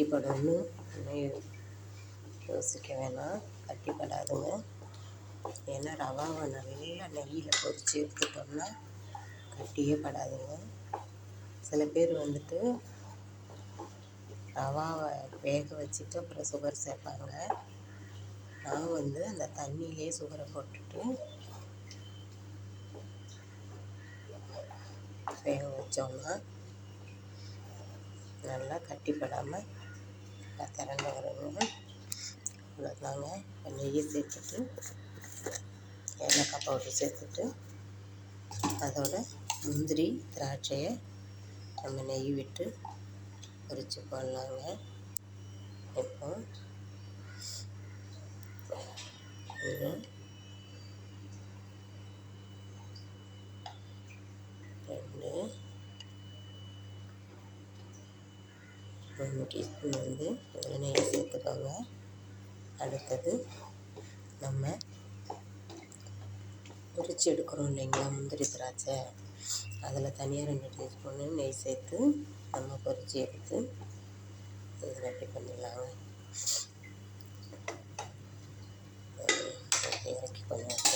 கட்டிப்படணும்னு ஒன்றும் யோசிக்க வேணாம். கட்டிப்படாதுங்க. ஏன்னா ரவாவை நல்லா நெய்யில் பொரித்து எடுத்துட்டோம்னா கட்டியே படாதுங்க. சில பேர் வந்துட்டு ரவாவை வேக வச்சுட்டு அப்புறம் சுகர் சேர்ப்பாங்க. நான் வந்து அந்த தண்ணியிலே சுகரை போட்டுட்டு வேக வச்சோம்னா நல்லா கட்டிப்படாமல் திரண்டு வருங்க அவ்வளோதாங்க நெய்யை சேர்த்துட்டு ஏலக்காய் பவுடர் சேர்த்துட்டு அதோட முந்திரி திராட்சையை நம்ம நெய் விட்டு பொரித்து போடலாங்க. இப்போ ஒன்று ரெண்டு மூணு டீஸ்பூன் வந்து இதில் நெய் சேர்த்துக்கோங்க. அடுத்தது நம்ம பொரிச்சு எடுக்கிறோம் இல்லைங்களா முந்திரி திராட்சை. அதில் தனியாக ரெண்டு டீஸ்பூனு நெய் சேர்த்து நம்ம பொரிச்சு எடுத்து இதில் ரெடி பண்ணிடலாங்க. இறக்கி பண்ணுவோம்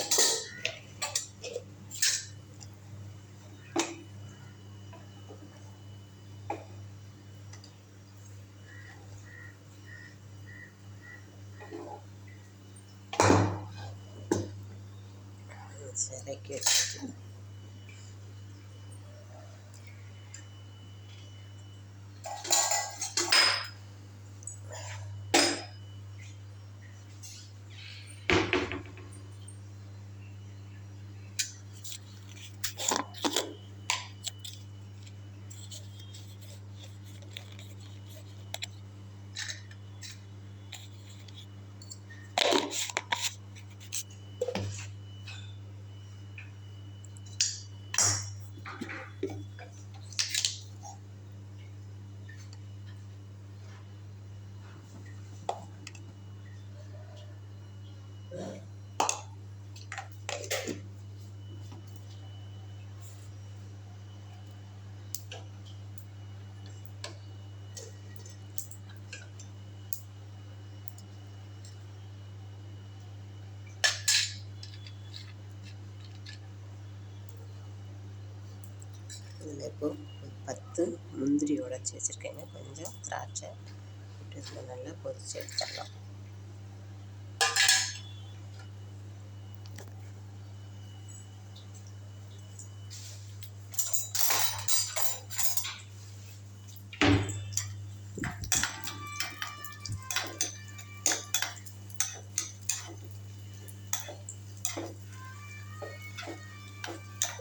வச்சிடலாம் இறக்கி வச்சுட்டு இதில் இப்போ ஒரு பத்து முந்திரி உடச்சி வச்சுருக்கேங்க கொஞ்சம் திராட்சை போட்டு இதில் நல்லா பொரிச்சு எடுத்துடலாம்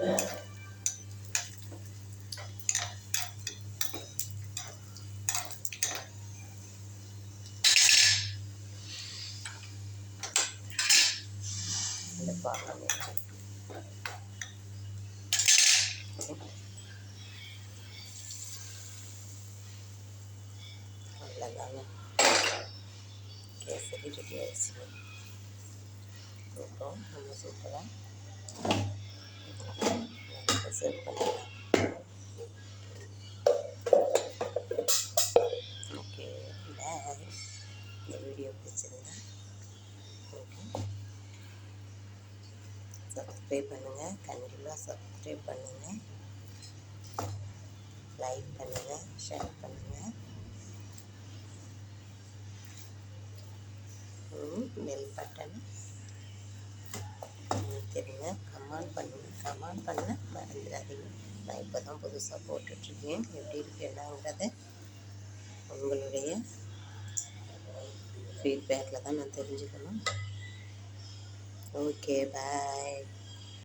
Yeah. বাগানে লাগানো কেসে রেডি হয়েছিল তো আমরা সুতরাং সেভ করলাম ওকে বাই ভিডিও পিছনে சப்ஸ்கிரைப் பண்ணுங்கள் கண்டிப்பாக சப்ஸ்கிரைப் பண்ணுங்கள் லைக் பண்ணுங்கள் ஷேர் பண்ணுங்கள் பெல் பட்டன் தெரியுங்க. கமெண்ட் பண்ணுங்கள் கமெண்ட் பண்ண மறந்துடாதீங்க. நான் இப்போ தான் புதுசாக போட்டுட்ருக்கேன். எப்படி இருக்கு என்னங்கிறத உங்களுடைய ஃபீட்பேக்கில் தான் நான் தெரிஞ்சுக்கணும். Okay, bye.